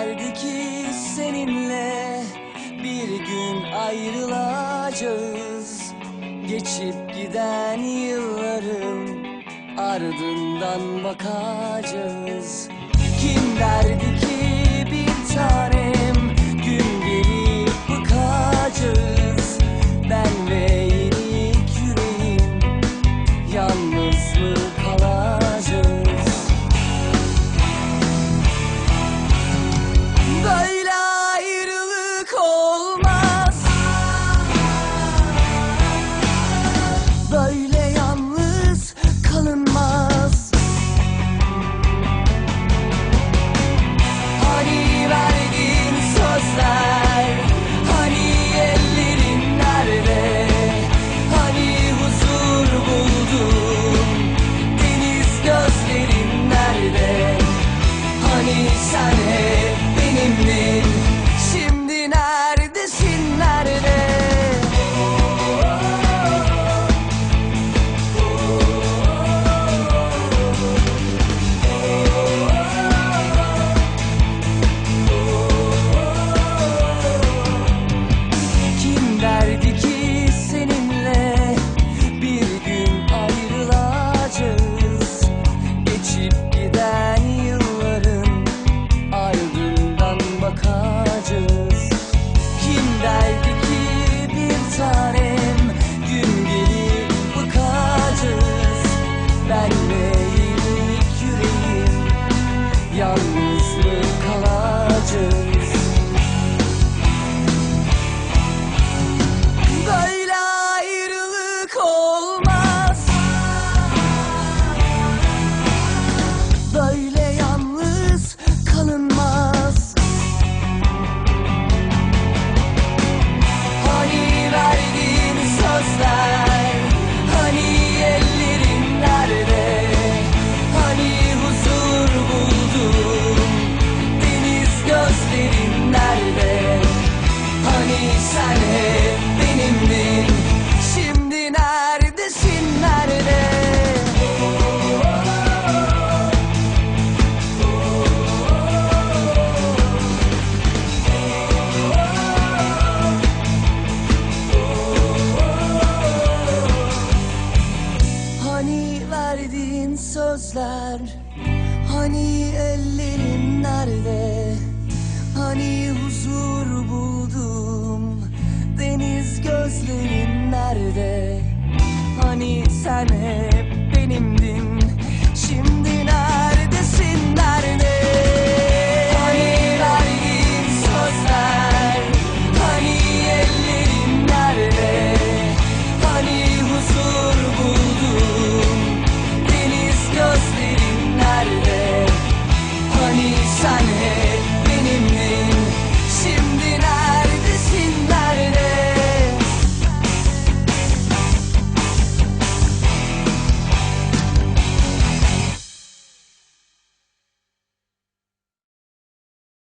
Derdi ki seninle bir gün ayrılacağız. Geçip giden yılların ardından bakacağız. Kim derdi ki bir tane yalnızlık kalan gözler. Hani ellerin nerede? Hani huzur buldum. Deniz gözlerin nerede? Hani sen hep